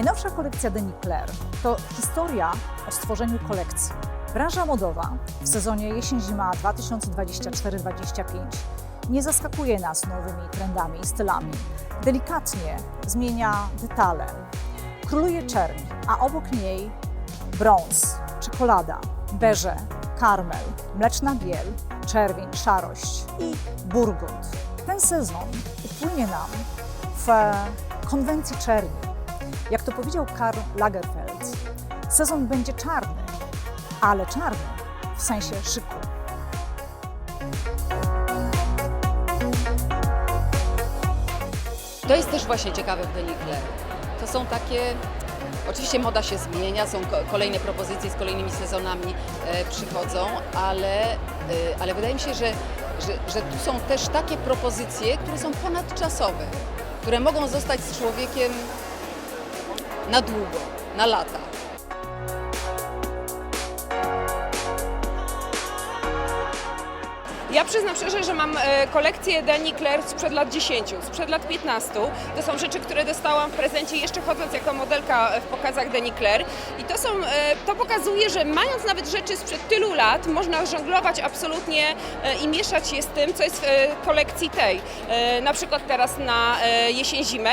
Najnowsza kolekcja Denis Claire to historia o stworzeniu kolekcji. Branża modowa w sezonie jesień-zima 2024-2025 nie zaskakuje nas nowymi trendami i stylami. Delikatnie zmienia detale. Króluje czerń, a obok niej brąz, czekolada, beże, karmel, mleczna biel, czerwień, szarość i burgund. Ten sezon upłynie nam w konwencji czerni. Jak to powiedział Karl Lagerfeld, sezon będzie czarny, ale czarny w sensie szyku. To jest też właśnie ciekawe w Denis Claire. To są takie, oczywiście moda się zmienia, są ko- kolejne propozycje z kolejnymi sezonami e, przychodzą, ale, e, ale wydaje mi się, że, że, że tu są też takie propozycje, które są ponadczasowe, które mogą zostać z człowiekiem na długo, na lata. Ja przyznam szczerze, że mam e, kolekcję Dani Claire sprzed lat 10, sprzed lat 15. To są rzeczy, które dostałam w prezencie jeszcze chodząc jako modelka w pokazach Dani Claire. I to, są, e, to pokazuje, że mając nawet rzeczy sprzed tylu lat, można żonglować absolutnie e, i mieszać je z tym, co jest w e, kolekcji tej. E, Na przykład teraz na e, jesień-zimę.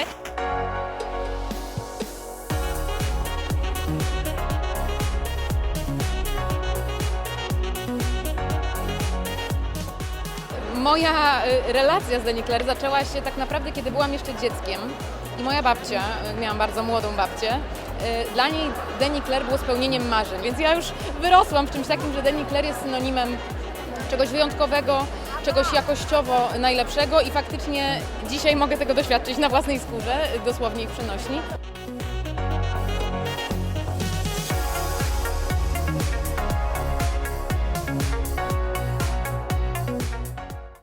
Moja y, relacja z Dani Claire zaczęła się tak naprawdę, kiedy byłam jeszcze dzieckiem. I moja babcia, y, miałam bardzo młodą babcię, y, dla niej Dani Claire było spełnieniem marzeń. Więc ja już wyrosłam w czymś takim, że Dani Claire jest synonimem czegoś wyjątkowego, czegoś jakościowo najlepszego i faktycznie dzisiaj mogę tego doświadczyć na własnej skórze, dosłownie i przenośni.